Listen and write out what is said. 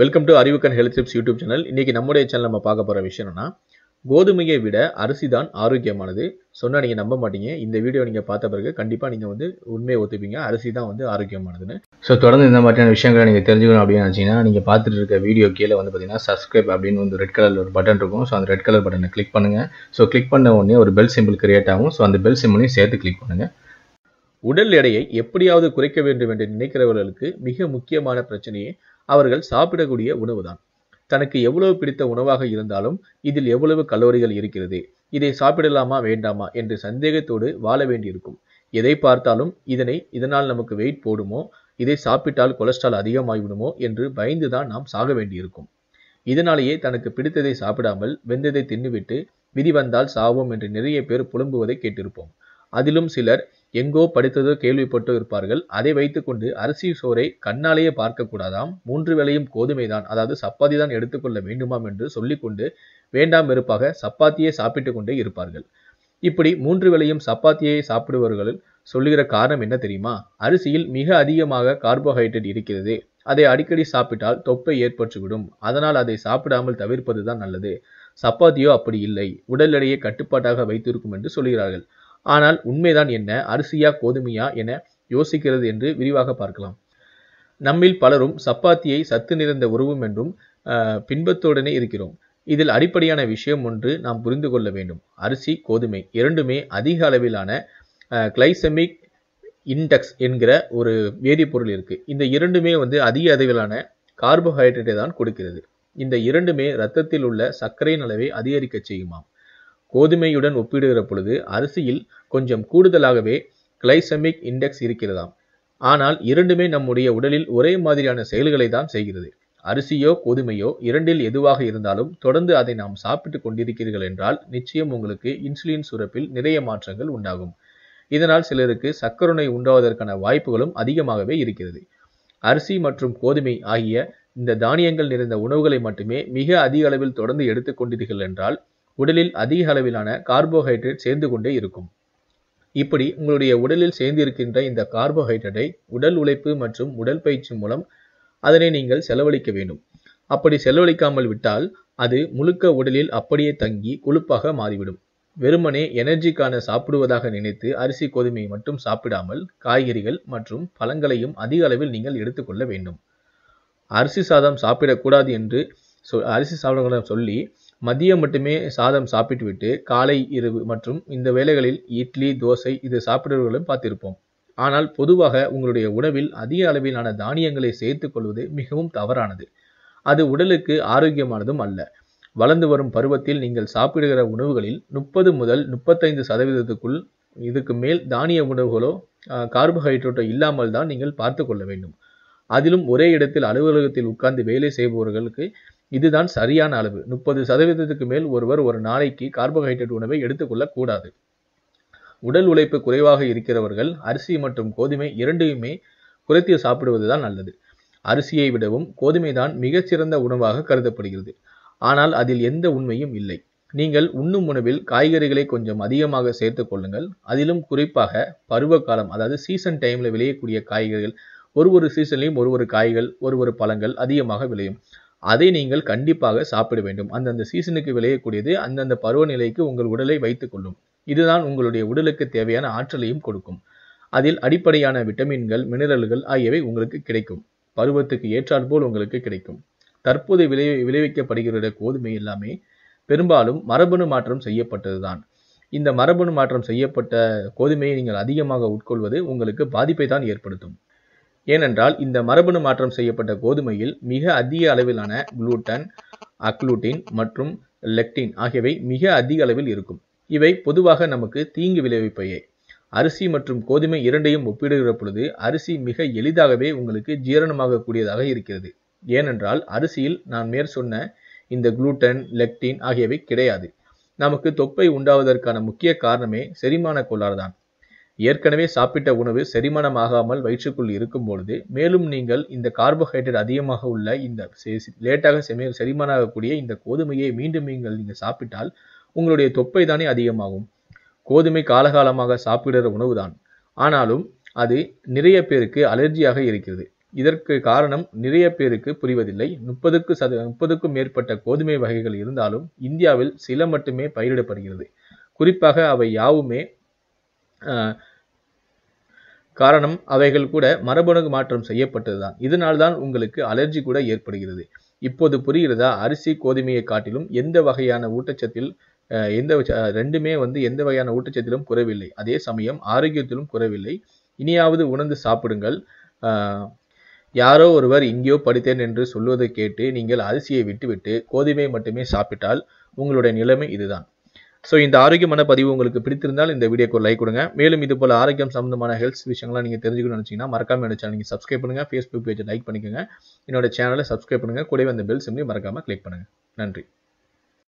Welcome to அறிவுக்கன் health tips YouTube channel இன்னைக்கு நம்முடைய சேனல் நம்ம பார்க்க போகிற விஷயம் என்னன்னா கோதுமையை விட அரிசி தான் ஆரோக்கியமானது. சொன்னால் நீங்கள் நம்ப மாட்டீங்க. இந்த வீடியோ நீங்கள் பார்த்த பிறகு கண்டிப்பாக நீங்கள் வந்து உண்மையை ஒத்துப்பீங்க. அரிசி தான் வந்து ஆரோக்கியமானதுன்னு. ஸோ தொடர்ந்து இந்த மாதிரியான விஷயங்களை நீங்கள் தெரிஞ்சுக்கணும் அப்படின்னு நினச்சிங்கன்னா நீங்கள் பார்த்துட்டு இருக்க வீடியோ கீழே வந்து பார்த்தீங்கன்னா சப்ஸ்கிரைப் அப்படின்னு வந்து ரெட் கலரில் ஒரு பட்டன் இருக்கும். ஸோ அந்த ரெட் கலர் பட்டனை கிளிக் பண்ணுங்கள் ஸோ கிளிக் பண்ண உடனே ஒரு பெல் சிம்பிள் கிரியேட் ஆகும். ஸோ அந்த பெல் சிம்பிளையும் சேர்த்து கிளிக் பண்ணுங்கள் உடல் எடையை எப்படியாவது குறைக்க வேண்டும் என்று நினைக்கிறவர்களுக்கு மிக முக்கியமான பிரச்சனையே அவர்கள் சாப்பிடக்கூடிய உணவுதான். தனக்கு எவ்வளவு பிடித்த உணவாக இருந்தாலும் இதில் எவ்வளவு கலோரிகள் இருக்கிறது? இதை சாப்பிடலாமா வேண்டாமா என்று சந்தேகத்தோடு வாழ வேண்டியிருக்கும். எதை பார்த்தாலும் இதனை இதனால் நமக்கு வெயிட் போடுமோ இதை சாப்பிட்டால் கொலஸ்ட்ரால் அதிகமாகிவிடுமோ என்று பயந்துதான் நாம் சாக வேண்டியிருக்கும். இதனாலேயே தனக்கு பிடித்ததை சாப்பிடாமல் வெந்ததை தின்னுவிட்டு விதி வந்தால் சாவோம் என்று நிறைய பேர் புலம்புவதை கேட்டிருப்போம். அதிலும் சிலர் எங்கோ படித்ததோ கேள்விப்பட்டோ இருப்பார்கள். அதை வைத்துக்கொண்டு அரிசி சோறை கண்ணாலேயே பார்க்கக்கூடாதாம்? மூன்று வேளையும் கோதுமைதான். அதாவது சப்பாத்தி தான் எடுத்துக்கொள்ள வேண்டுமாம் என்று சொல்லிக்கொண்டு வேண்டாம் வெறுப்பாக சப்பாத்தியே சாப்பிட்டு கொண்டே இருப்பார்கள். இப்படி மூன்று வேளையும் சப்பாத்தியை சாப்பிடுபவர்கள் சொல்லுகிற காரணம் என்ன தெரியுமா? அரிசியில் மிக அதிகமாக கார்போஹைட்ரேட் இருக்கிறது. அதை அடிக்கடி சாப்பிட்டால் தொப்பை ஏற்பட்டுவிடும். அதனால் அதை சாப்பிடாமல் தவிர்ப்பதுதான் நல்லது. சப்பாத்தியோ அப்படி இல்லை. உடல் எடையை கட்டுப்பாட்டாக வைத்திருக்கும் என்று சொல்கிறார்கள் ஆனால் உண்மைதான் என்ன? அரிசியா கோதுமையா என யோசிக்கிறது என்று விரிவாக பார்க்கலாம். நம்மில் பலரும் சப்பாத்தியை சத்து நிறைந்த உறவும் என்றும் பின்பத்துடனே இருக்கிறோம். இதில் அடிப்படையான விஷயம் ஒன்று நாம் புரிந்து கொள்ள வேண்டும். அரிசி கோதுமை இரண்டுமே அதிக அளவிலான கிளைசெமிக் இன்டெக்ஸ் என்கிற ஒரு வேதிப்பொருள் இருக்கு. இந்த இரண்டுமே வந்து அதிக அளவிலான கார்போஹைட்ரேட்டை தான் கொடுக்கிறது. இந்த இரண்டுமே இரத்தத்தில் உள்ள சர்க்கரையின் அளவை அதிகரிக்க செய்யுமாம். கோதுமையுடன் ஒப்பிடுகிற பொழுது அரிசியில் கொஞ்சம் கூடுதலாகவே கிளைசெமிக் இண்டெக்ஸ் இருக்கிறதாம். ஆனால் இரண்டுமே நம்முடைய உடலில் ஒரே மாதிரியான செயல்களை தான் செய்கிறது. அரிசியோ கோதுமையோ இரண்டில் எதுவாக இருந்தாலும் தொடர்ந்து அதை நாம் சாப்பிட்டு கொண்டிருக்கிறீர்கள் என்றால் நிச்சயம் உங்களுக்கு இன்சுலின் சுரப்பில் நிறைய மாற்றங்கள் உண்டாகும். இதனால் சிலருக்கு சக்கரை உண்டாவதற்கான வாய்ப்புகளும் அதிகமாகவே இருக்கிறது. அரிசி மற்றும் கோதுமை ஆகிய இந்த தானியங்கள் நிறைந்த உணவுகளை மட்டுமே மிக அதிக அளவில் தொடர்ந்து எடுத்துக்கொண்டீர்கள் என்றால் உடலில் அதிக அளவிலான கார்போஹைட்ரேட் சேர்ந்து கொண்டே இருக்கும். இப்படி உங்களுடைய உடலில் சேர்ந்து இருக்கின்ற இந்த கார்போஹைட்ரேட்டை உடல் உழைப்பு மற்றும் உடல் பயிற்சி மூலம் அதனை நீங்கள் செலவழிக்க வேண்டும். அப்படி செலவழிக்காமல் விட்டால் அது முழுக்க உடலில் அப்படியே தங்கி கொழுப்பாக மாறிவிடும். வெறுமனே எனர்ஜிக்கான சாப்பிடுவதாக நினைத்து அரிசி கோதுமையை மட்டும் சாப்பிடாமல் காய்கறிகள் மற்றும் பழங்களையும் அதிக அளவில் நீங்கள் எடுத்துக்கொள்ள வேண்டும். அரிசி சாதம் சாப்பிடக்கூடாது என்று சொ அரிசி சாதம் சொல்லி மதியம் மட்டுமே சாதம் சாப்பிட்டுவிட்டு காலை இரவு மற்றும் இந்த வேளைகளில் இட்லி தோசை இது சாப்பிடுவர்களும் பார்த்திருப்போம். ஆனால் பொதுவாக உங்களுடைய உணவில் அதிக அளவிலான தானியங்களை சேர்த்துக் கொள்வது மிகவும் தவறானது. அது உடலுக்கு ஆரோக்கியமானதும் அல்ல. வளர்ந்து வரும் பருவத்தில் நீங்கள் சாப்பிடுகிற உணவுகளில் முப்பது முதல் முப்பத்தைந்து சதவீதத்துக்குள் இதுக்கு மேல் தானிய உணவுகளோ கார்போஹைட்ரேட்டோ இல்லாமல் தான் நீங்கள் பார்த்து கொள்ள வேண்டும். அதிலும் ஒரே இடத்தில் அலுவலகத்தில் உட்கார்ந்து வேலை செய்பவர்களுக்கு இதுதான் சரியான அளவு. முப்பது சதவீதத்துக்கு மேல் ஒருவர் ஒரு நாளைக்கு கார்போஹைட்ரேட் உணவை எடுத்துக்கொள்ள கூடாது. உடல் உழைப்பு குறைவாக இருக்கிறவர்கள் அரிசி மற்றும் கோதுமை இரண்டையுமே குறைத்து சாப்பிடுவதுதான் நல்லது. அரிசியை விடவும் கோதுமை தான் மிகச்சிறந்த உணவாக கருதப்படுகிறது. ஆனால் அதில் எந்த உண்மையும் இல்லை. நீங்கள் உண்ணும் உணவில் காய்கறிகளை கொஞ்சம் அதிகமாக சேர்த்து கொள்ளுங்கள். அதிலும் குறிப்பாக பருவ காலம் அதாவது சீசன் டைம்ல விளையக்கூடிய காய்கறிகள் ஒரு ஒரு சீசன்லையும் ஒரு ஒரு காய்கள் ஒரு ஒரு பழங்கள் அதிகமாக விளையும். அதை நீங்கள் கண்டிப்பாக சாப்பிட வேண்டும். அந்தந்த சீசனுக்கு விளையக்கூடியது அந்தந்த பருவநிலைக்கு உங்கள் உடலை வைத்துக் கொள்ளும். இதுதான் உங்களுடைய உடலுக்கு தேவையான ஆற்றலையும் கொடுக்கும். அதில் அடிப்படையான விட்டமின்கள் மினரல்கள் ஆகியவை உங்களுக்கு கிடைக்கும். பருவத்துக்கு ஏற்றாற்போல் உங்களுக்கு கிடைக்கும். தற்போது விளை விளைவிக்கப்படுகிற கோதுமை எல்லாமே பெரும்பாலும் மரபணு மாற்றம் செய்யப்பட்டதுதான். இந்த மரபணு மாற்றம் செய்யப்பட்ட கோதுமையை நீங்கள் அதிகமாக உட்கொள்வது உங்களுக்கு பாதிப்பை தான் ஏற்படுத்தும். ஏனென்றால் இந்த மரபணு மாற்றம் செய்யப்பட்ட கோதுமையில் மிக அதிக அளவிலான குளூட்டன் அக்ளூட்டின் மற்றும் லெக்டின் ஆகியவை மிக அதிக அளவில் இருக்கும். இவை பொதுவாக நமக்கு தீங்கு விளைவிப்பையே. அரிசி மற்றும் கோதுமை இரண்டையும் ஒப்பிடுகிற பொழுது அரிசி மிக எளிதாகவே உங்களுக்கு ஜீரணமாகக்கூடியதாக இருக்கிறது. ஏனென்றால் அரிசியில் நான் மேற் சொன்ன இந்த குளூட்டன் லெக்டின் ஆகியவை கிடையாது. நமக்கு தொப்பை உண்டாவதற்கான முக்கிய காரணமே செரிமான கோளாறு தான் ஏற்கனவே சாப்பிட்ட உணவு செரிமானமாகாமல் வயிற்றுக்குள் இருக்கும் பொழுது மேலும் நீங்கள் இந்த கார்போஹைட்ரேட் அதிகமாக உள்ள இந்த லேட்டாக செமி செரிமானமாகக்கூடிய இந்த கோதுமையை மீண்டும் நீங்கள் நீங்கள் சாப்பிட்டால் உங்களுடைய தொப்பை தானே அதிகமாகும். கோதுமை காலகாலமாக சாப்பிடுகிற உணவுதான். ஆனாலும் அது நிறைய பேருக்கு அலர்ஜியாக இருக்கிறது. இதற்கு காரணம் நிறைய பேருக்கு புரிவதில்லை. முப்பதுக்கு சத முப்பதுக்கும் மேற்பட்ட கோதுமை வகைகள் இருந்தாலும் இந்தியாவில் சில மட்டுமே பயிரிடப்படுகிறது. குறிப்பாக அவை யாவுமே காரணம் அவைகள் கூட மரபணு மாற்றம் செய்யப்பட்டதுதான். இதனால்தான் உங்களுக்கு அலர்ஜி கூட ஏற்படுகிறது. இப்போது புரிகிறதா? அரிசி கோதுமையை காட்டிலும் எந்த வகையான ஊட்டச்சத்தில் எந்த ரெண்டுமே வந்து எந்த வகையான ஊட்டச்சத்திலும் குறைவில்லை. அதே சமயம் ஆரோக்கியத்திலும் குறைவில்லை. இனியாவது உணர்ந்து சாப்பிடுங்கள். யாரோ ஒருவர் எங்கேயோ படித்தேன் என்று சொல்வதை கேட்டு நீங்கள் அரிசியை விட்டுவிட்டு கோதுமை மட்டுமே சாப்பிட்டால் உங்களுடைய நிலைமை இதுதான். ஸோ இந்த ஆரோக்கியமான பதிவு உங்களுக்கு பிடித்திருந்தால் இந்த வீடியோக்கு ஒரு லைக் கொடுங்க. மேலும் இது போல ஆரோக்கியம் சம்பந்தமான ஹெல்த் விஷயங்கள்லாம் நீங்கள் தெரிஞ்சுக்கணும்னு நினச்சிங்கன்னா மறக்காம என்னோட சேனல் நீங்கள் சப்ஸ்கிரைப் பண்ணுங்கள் ஃபேஸ்புக் பேஜை லைக் பண்ணிக்கோங்க. என்னோட சேனலை சப்ஸ்கிரைப் பண்ணுங்கள் கூடவே அந்த பெல் சிம்லையும் மறக்காமல் கிளிக் பண்ணுங்கள் நன்றி.